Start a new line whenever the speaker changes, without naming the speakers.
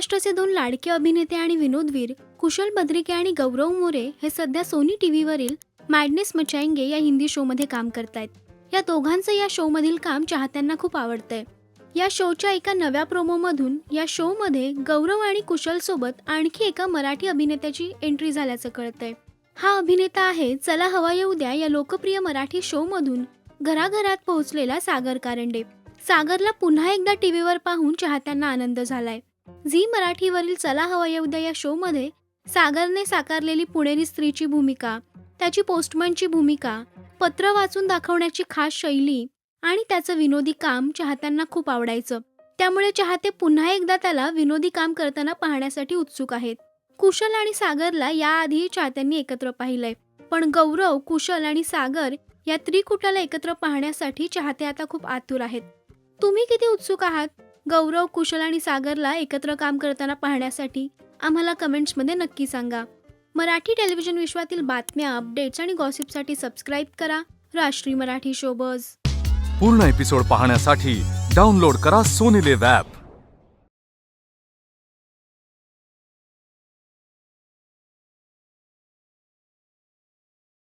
महाराष्ट्राचे दोन लाडके अभिनेते आणि विनोदवीर कुशल बद्रिके आणि गौरव मोरे हे सध्या सोनी टीव्हीवरील मॅडनेस मचाएंगे या हिंदी शोमध्ये काम करतायत. या दोघांचं या शोमधील काम चाहत्यांना खूप आवडतंय. या शोच्या एका नव्या प्रोमोमधून या शोमध्ये गौरव आणि कुशलसोबत आणखी एका मराठी अभिनेत्याची एंट्री झाल्याचं कळतंय. हा अभिनेता आहे चला हवा येऊ द्या या लोकप्रिय मराठी शोमधून घराघरात पोहोचलेला सागर कारंडे. सागरला पुन्हा एकदा टीव्हीवर पाहून चाहत्यांना आनंद झालाय. झी मराठीवरील चला हवा येऊ द्या या शोमध्ये सागरने साकारलेली पुणेरी स्त्रीची भूमिका त्याची पोस्टमनची भूमिका पत्र वाचून दाखवण्याची खास शैली आणि त्याचं विनोदी काम चाहत्यांना खूप आवडायचं. त्यामुळे चाहते पुन्हा एकदा त्याला विनोदी काम करताना पाहण्यासाठी उत्सुक आहेत. कुशल आणि सागरला याआधी चाहत्यांनी एकत्र पाहिलंय. पण गौरव कुशल आणि सागर या त्रिकुटाला एकत्र पाहण्यासाठी चाहते आता खूप आतुर आहेत. तुम्ही किती उत्सुक आहात? गौरव कुशल आणि सागरला एकत्र काम करताना पाहण्यासाठी आम्हाला कमेंट्समध्ये नक्की सांगा. मराठी टेलिव्हिजन विश्वातील बातम्या अपडेट्स आणि गॉसिपसाठी सबस्क्राईब करा. राष्ट्रीय मराठी शोबज
पूर्ण एपिसोड पाहण्यासाठी डाउनलोड करा सोनीले लिव्ह ॲप.